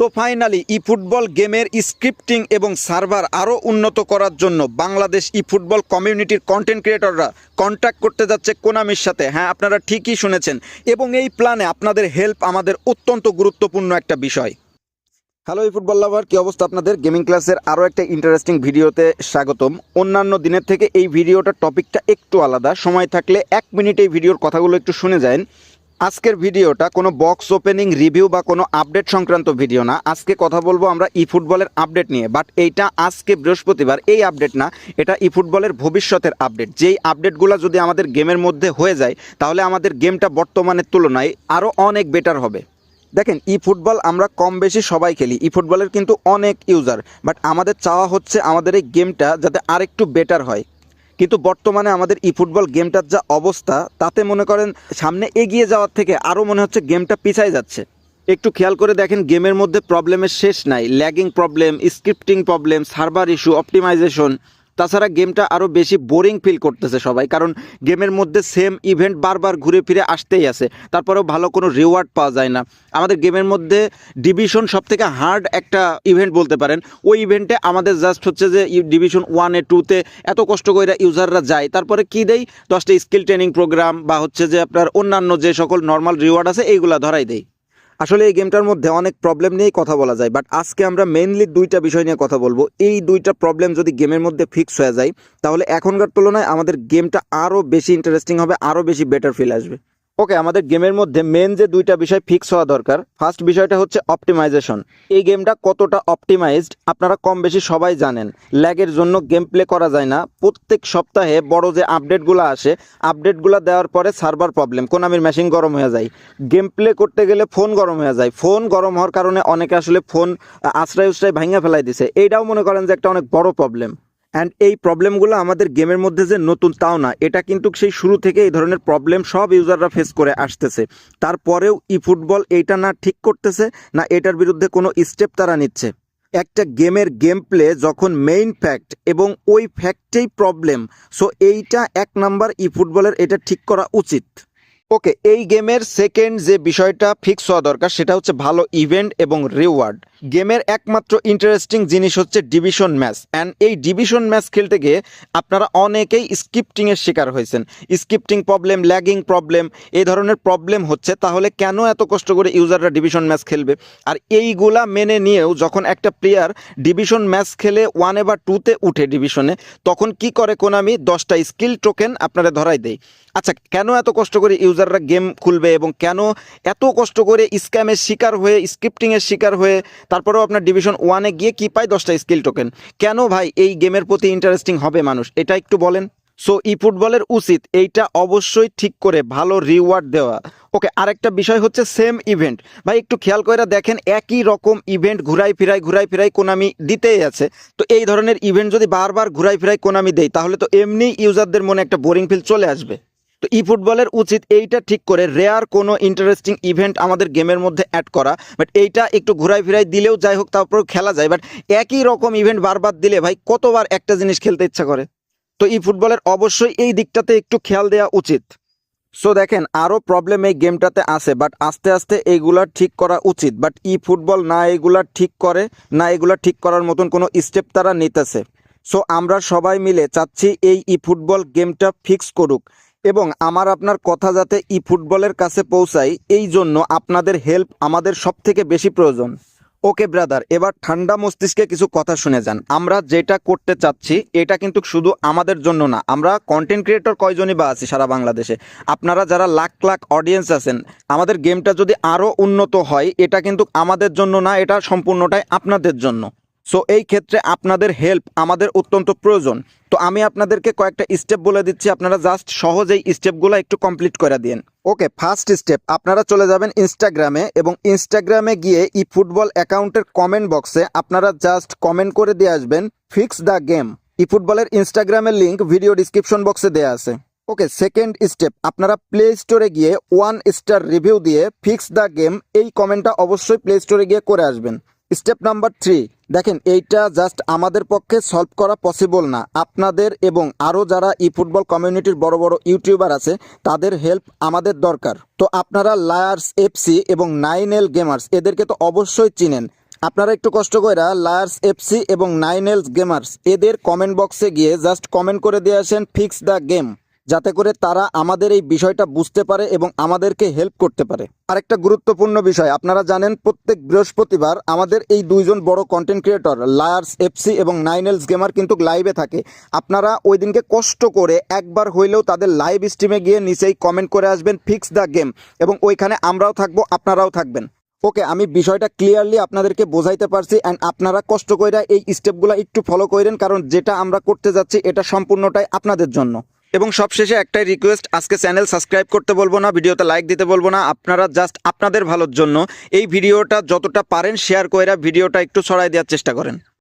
তো finally e football গেমের scripting এবং সার্ভার আরও উন্নত করার জন্য বাংলাদেশ ই ফুটবল কমিউনিটির কন্টেন্ট ক্রিয়েটররা কন্ট্যাক্ট করতে যাচ্ছে কোনামির সাথে। হ্যাঁ আপনারা ঠিকই শুনেছেন। এবং এই প্ল্যানে আপনাদের হেল্প আমাদের অত্যন্ত গুরুত্বপূর্ণ একটা বিষয়। হ্যালো এই ফুটবল লাভার কী অবস্থা আপনাদের? গেমিং ক্লাসের আরও একটা ইন্টারেস্টিং ভিডিওতে স্বাগতম। অন্যান্য দিনের থেকে এই ভিডিওটার টপিকটা একটু আলাদা। সময় থাকলে এক মিনিট এই ভিডিওর কথাগুলো একটু শুনে যান। আজকের ভিডিওটা কোনো বক্স ওপেনিং রিভিউ বা কোনো আপডেট সংক্রান্ত ভিডিও না। আজকে কথা বলব আমরা ই ফুটবলের আপডেট নিয়ে বাট এইটা আজকে বৃহস্পতিবার, এই আপডেট না, এটা ই ফুটবলের ভবিষ্যতের আপডেট যেই আপডেটগুলো যদি আমাদের গেমের মধ্যে হয়ে যায়, তাহলে আমাদের গেমটা বর্তমানের তুলনায় আরও অনেক বেটার হবে। দেখেন ই ফুটবল আমরা কম বেশি সবাই খেলি ই ফুটবলের কিন্তু অনেক ইউজার বাট আমাদের চাওয়া হচ্ছে আমাদের এই গেমটা যাতে আরেকটু বেটার হয়। কিন্তু বর্তমানে আমাদের ই ফুটবল গেমটার যা অবস্থা, তাতে মনে করেন সামনে এগিয়ে যাওয়ার থেকে আরও মনে হচ্ছে গেমটা পিছায় যাচ্ছে। একটু খেয়াল করে দেখেন, গেমের মধ্যে প্রবলেমের শেষ নাই। Lagging problem scripting problem server issue optimisation তাছাড়া গেমটা আরও বেশি বোরিং ফিল করতেছে সবাই, কারণ গেমের মধ্যে সেম ইভেন্ট বারবার ঘুরে ফিরে আসতেই আছে, তারপরেও ভালো কোনো রিওয়ার্ড পাওয়া যায় না। আমাদের গেমের মধ্যে ডিভিশন সব থেকে হার্ড একটা ইভেন্ট বলতে পারেন, ওই ইভেন্টে আমাদের জাস্ট হচ্ছে যে ডিভিশন ওয়ানে টুতে এত কষ্ট করে ইউজাররা যায়, তারপরে কি দেয় দশটা স্কিল ট্রেনিং প্রোগ্রাম বা হচ্ছে যে আপনার অন্যান্য যে সকল নর্মাল রিওয়ার্ড আছে, এইগুলা ধরাই দেয় আসলে এই গেমটার মধ্যে অনেক প্রবলেম নিয়েই কথা বলা যায় বাট আজকে আমরা মেইনলি দুইটা বিষয় নিয়ে কথা বলব। এই দুইটা প্রবলেম যদি গেমের মধ্যে ফিক্স হয়ে যায়, তাহলে এখনকার তুলনায় আমাদের গেমটা আরও বেশি ইন্টারেস্টিং হবে আরও বেশি বেটার ফিল আসবে। ওকে আমাদের গেমের মধ্যে মেন যে দুইটা বিষয় ফিক্স হওয়া দরকার ফার্স্ট বিষয়টা হচ্ছে অপটিমাইজেশন এই গেমটা কতটা অপটিমাইজড আপনারা কম বেশি সবাই জানেন। ল্যাগের জন্য গেম প্লে করা যায় না। প্রত্যেক সপ্তাহে বড় যে আপডেটগুলো আসে আপডেটগুলো দেওয়ার পরে সার্ভার প্রবলেম কোন কোনামির মেশিন গরম হয়ে যায়। গেম প্লে করতে গেলে ফোন গরম হয়ে যায়। ফোন গরম হওয়ার কারণে অনেকে আসলে ফোন আশ্রয় উশ্রয় ভাঙা ফেলাই দিছে। এইটাও মনে করেন যে একটা অনেক বড় প্রবলেম অ্যান্ড এই প্রবলেমগুলো আমাদের গেমের মধ্যে যে নতুন, তাও না। এটা কিন্তু সেই শুরু থেকে এই ধরনের প্রবলেম সব ইউজাররা ফেস করে আসতেছে। তারপরেও ই ফুটবল এইটা না ঠিক করতেছে, না এটার বিরুদ্ধে কোনো স্টেপ তারা নিচ্ছে। একটা গেমের গেম প্লে যখন মেইন ফ্যাক্ট এবং ওই ফ্যাক্টেই প্রবলেম সো এইটা এক নাম্বার ই ফুটবলের এটা ঠিক করা উচিত। ওকে, এই গেমের সেকেন্ড যে বিষয়টা ফিক্স হওয়া দরকার সেটা হচ্ছে ভালো ইভেন্ট এবং রিওয়ার্ড গেমের একমাত্র ইন্টারেস্টিং জিনিস হচ্ছে ডিভিশন ম্যাচ অ্যান্ড এই ডিভিশন ম্যাচ খেলতে গিয়ে আপনারা অনেকেই স্কিপ্টিংয়ের শিকার হয়েছেন। স্কিপ্টিং প্রবলেম ল্যাগিং প্রবলেম এই ধরনের প্রবলেম হচ্ছে, তাহলে কেন এত কষ্ট করে ইউজাররা ডিভিশন ম্যাচ খেলবে? আর এইগুলা মেনে নিয়েও যখন একটা প্লেয়ার ডিভিশন ম্যাচ খেলে ওয়ানে বা টুতে উঠে ডিভিশনে তখন কি করে কোনামি? দশটা স্কিল টোকেন আপনারা ধরাই দেয়। আচ্ছা কেন এত কষ্ট করে ইউজাররা গেম খুলবে এবং কেন এত কষ্ট করে স্ক্যামের শিকার হয়ে স্ক্রিপ্টিংয়ের শিকার হয়ে তারপরেও আপনার ডিভিশন ওয়ানে গিয়ে কি পায় দশটা স্কিল টোকেন কেন ভাই এই গেমের প্রতি ইন্টারেস্টিং হবে মানুষ? এটা একটু বলেন। সো ই ফুটবলের উচিত। এইটা অবশ্যই ঠিক করে ভালো রিওয়ার্ড দেওয়া। ওকে আরেকটা বিষয় হচ্ছে সেম ইভেন্ট ভাই, একটু খেয়াল করে দেখেন, একই রকম ইভেন্ট ঘুরাই ফিরাই ঘুরাই ফিরাই কোনামি দিতেই আছে। তো এই ধরনের ইভেন্ট যদি বারবার ঘুরাই ফিরাই কোনামি দেয়, তাহলে তো এমনি ইউজারদের মনে একটা বোরিং ফিল চলে আসবে। তো ই ফুটবলের উচিত এইটা ঠিক করে রেয়ার কোনো ইন্টারেস্টিং ইভেন্ট আমাদের গেমের মধ্যে অ্যাড করা বাট এইটা একটু ঘুরাই ফিরাই দিলেও যাই হোক, তারপরেও খেলা যায় বাট একই রকম ইভেন্ট বারবার দিলে ভাই কতবার একটা জিনিস খেলতে ইচ্ছা করে? তো ই ফুটবলের অবশ্যই এই দিকটাতে একটু খেয়াল দেওয়া উচিত। সো দেখেন আরও প্রবলেম এই গেমটাতে আছে বাট আস্তে আস্তে এইগুলা ঠিক করা উচিত বাট ই ফুটবল না এগুলা ঠিক করে, না এগুলা ঠিক করার মতন কোনো স্টেপ তারা নিতেছে। সো আমরা সবাই মিলে চাচ্ছি এই ই ফুটবল গেমটা ফিক্স করুক। এবং আমার আপনার কথা যাতে ই ফুটবলের কাছে পৌঁছায়, এই জন্য আপনাদের হেল্প আমাদের সব থেকে বেশি প্রয়োজন। ওকে, ব্রাদার, এবার ঠান্ডা মস্তিষ্কে কিছু কথা শুনে যান। আমরা যেটা করতে চাচ্ছি, এটা কিন্তু শুধু আমাদের জন্য না। আমরা কন্টেন্ট ক্রিয়েটর কয়জনই বা আছি সারা বাংলাদেশে? আপনারা যারা লাখ লাখ অডিয়েন্স আছেন, আমাদের গেমটা যদি আরও উন্নত হয়, এটা কিন্তু আমাদের জন্য না, এটা সম্পূর্ণটাই আপনাদের জন্য। সো এই ক্ষেত্রে আপনাদের হেল্প আমাদের অত্যন্ত প্রয়োজন। তো আমি আপনাদেরকে কয়েকটা স্টেপ বলে দিচ্ছি। আপনারা জাস্ট সহজেই স্টেপগুলো একটু কমপ্লিট করে দিন। ওকে ফার্স্ট স্টেপ আপনারা চলে যাবেন ইনস্টাগ্রামে এবং ইনস্টাগ্রামে গিয়ে ই ফুটবল অ্যাকাউন্টের কমেন্ট বক্সে আপনারা জাস্ট কমেন্ট করে দিয়ে আসবেন ফিক্স দ্য গেম ই ফুটবলের ইনস্টাগ্রামের লিঙ্ক ভিডিও ডিসক্রিপশন বক্সে দেওয়া আছে। ওকে সেকেন্ড স্টেপ আপনারা প্লে স্টোরে গিয়ে ওয়ান স্টার রিভিউ দিয়ে ফিক্স দ্য গেম এই কমেন্টটা অবশ্যই প্লে স্টোরে গিয়ে করে আসবেন। Step number three. দেখেন, এইটা জাস্ট আমাদের পক্ষে সলভ করা পসিবল না। আপনাদের এবং আরও যারা ই ফুটবল কমিউনিটির বড় বড় ইউটিউবার আছে, তাদের হেল্প আমাদের দরকার। তো আপনারা লায়ার্স এফসি এবং নাইন এল গেমার্স এদেরকে তো অবশ্যই চিনেন। আপনারা একটু কষ্ট কইরা লায়ার্স এফসি এবং নাইনেলস গেমার্স এদের কমেন্ট বক্সে গিয়ে জাস্ট কমেন্ট করে দিয়ে আসেন ফিক্স দ্য গেম যাতে করে তারা আমাদের এই বিষয়টা বুঝতে পারে এবং আমাদেরকে হেল্প করতে পারে। আরেকটা গুরুত্বপূর্ণ বিষয়, আপনারা জানেন প্রত্যেক বৃহস্পতিবার আমাদের এই দুইজন বড় কন্টেন্ট ক্রিয়েটর লায়ার্স এফসি এবং নাইনেলস গেমার কিন্তু লাইভে থাকে। আপনারা ওই দিনকে কষ্ট করে একবার হইলেও তাদের লাইভ স্ট্রিমে গিয়ে নিচেই কমেন্ট করে আসবেন ফিক্স দ্য গেম এবং ওইখানে আমরাও থাকব, আপনারাও থাকবেন। ওকে, আমি বিষয়টা ক্লিয়ারলি আপনাদেরকে বোঝাইতে পারছি অ্যান্ড আপনারা কষ্ট কইরা এই স্টেপগুলো একটু ফলো করেন কারণ যেটা আমরা করতে যাচ্ছি এটা সম্পূর্ণটাই আপনাদের জন্য। এবং সবশেষে একটাই রিকোয়েস্ট আজকে চ্যানেল সাবস্ক্রাইব করতে বলব না, ভিডিওতে লাইক দিতে বলব না, আপনারা জাস্ট আপনাদের ভালোর জন্য এই ভিডিওটা যতটা পারেন শেয়ার করে ভিডিওটা একটু ছড়াই দেওয়ার চেষ্টা করেন।